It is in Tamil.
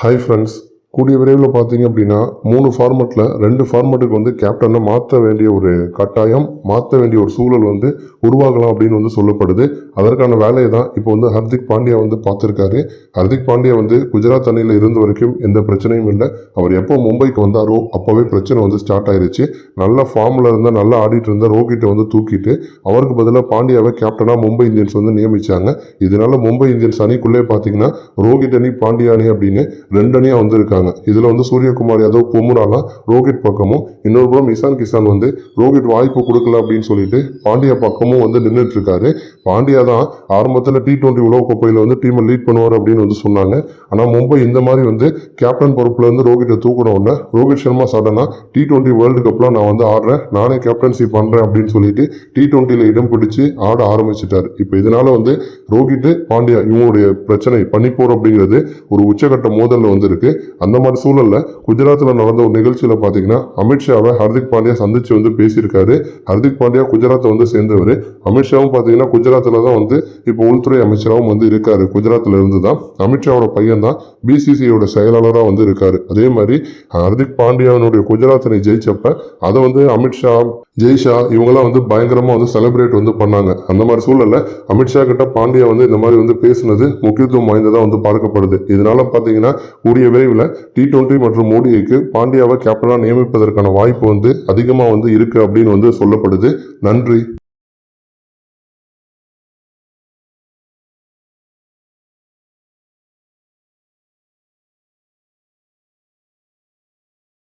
Hi friends, கூடிய விரைவில் பார்த்தீங்க அப்படின்னா மூணு ஃபார்மெட்டில் ரெண்டு ஃபார்மெட்டுக்கு வந்து கேப்டனை மாற்ற வேண்டிய ஒரு கட்டாயம் மாற்ற வேண்டிய ஒரு சூழல் வந்து உருவாகலாம் அப்படின்னு வந்து சொல்லப்படுது. அதற்கான வேலையை தான் இப்போ வந்து ஹர்திக் பாண்டியா வந்து பார்த்துருக்காரு. ஹர்திக் பாண்டியா வந்து குஜராத் அணியில் இருந்த வரைக்கும் எந்த பிரச்சனையும் இல்லை. அவர் எப்போ மும்பைக்கு வந்தாரோ அப்போவே பிரச்சனை வந்து ஸ்டார்ட் ஆயிருச்சு. நல்ல ஃபார்மில் இருந்தால் நல்லா ஆடிட்டு இருந்தால் ரோஹிட்டை வந்து தூக்கிட்டு அவருக்கு பதிலாக பாண்டியாவை கேப்டனாக மும்பை இந்தியன்ஸ் வந்து நியமித்தாங்க இதனால மும்பை இந்தியன்ஸ் அணிக்குள்ளே பார்த்தீங்கன்னா ரோஹித் அணி பாண்டியா அணி அப்படின்னு ரெண்டு அணியாக வந்திருக்காங்க. இருக்காங்க இதில் வந்து சூரியகுமார் யாதவ் பொம்முராலாம் ரோஹித் பக்கமும் இன்னொரு புறம் இசான் கிசான் வந்து ரோஹித் வாய்ப்பு கொடுக்கல அப்படின்னு சொல்லிட்டு பாண்டியா பக்கமும் வந்து நின்றுட்டு இருக்காரு பாண்டியா தான் ஆரம்பத்தில் டி டுவெண்ட்டி உலகக்கோப்பையில் வந்து டீமை லீட் பண்ணுவார் அப்படின்னு வந்து சொன்னாங்க. ஆனால் மும்பை இந்த மாதிரி வந்து கேப்டன் பொறுப்புல இருந்து ரோஹித்தை தூக்கின உடனே ரோஹித் சர்மா சடனாக டி டுவெண்ட்டி வேர்ல்டு கப்லாம் நான் வந்து ஆடுறேன் நானே கேப்டன்சி பண்ணுறேன் அப்படின்னு சொல்லிட்டு டி டுவெண்ட்டியில் இடம் பிடிச்சு ஆட ஆரம்பிச்சிட்டார். இப்போ இதனால வந்து ரோஹித் பாண்டியா இவங்களுடைய பிரச்சனை பண்ணிப்போர் அப்படிங்கிறது ஒரு உச்சகட்ட மோதலில் வந்து இருக்கு அந்த மாதிரி சூழலில் குஜராத்தில் நடந்த ஒரு நிகழ்ச்சியில் பார்த்தீங்கன்னா அமித்ஷாவை ஹர்திக் பாண்டியா சந்தித்து வந்து பேசியிருக்காரு. ஹர்திக் பாண்டியா குஜராத்தை வந்து சேர்ந்தவர். அமித்ஷாவும் பார்த்தீங்கன்னா குஜராத்தில் தான் வந்து இப்போ உள்துறை அமைச்சராகவும் வந்து இருக்காரு. குஜராத்தில் இருந்து தான் அமித்ஷாவோட பையன் தான் பிசிசியோட செயலாளராக வந்து இருக்காரு. அதே மாதிரி ஹர்திக் பாண்டியாவினுடைய குஜராத் ஜெயிச்சப்ப அதை வந்து அமித்ஷா ஜெய்ஷா இவங்கெல்லாம் வந்து பயங்கரமாக வந்து செலிப்ரேட் வந்து பண்ணாங்க. அந்த மாதிரி சூழலில் அமித்ஷா கிட்ட பாண்டியா வந்து இந்த மாதிரி வந்து பேசுனது முக்கியத்துவம் வாய்ந்ததாக வந்து பார்க்கப்படுது. இதனால பார்த்தீங்கன்னா கூடிய விரைவில் டி டுவெண்ட்டி மற்றும் மோடிக்கு பாண்டியாவை கேப்டனாக நியமிப்பதற்கான வாய்ப்பு வந்து அதிகமாக வந்து இருக்குது அப்படின்னு வந்து சொல்லப்படுது. நன்றி.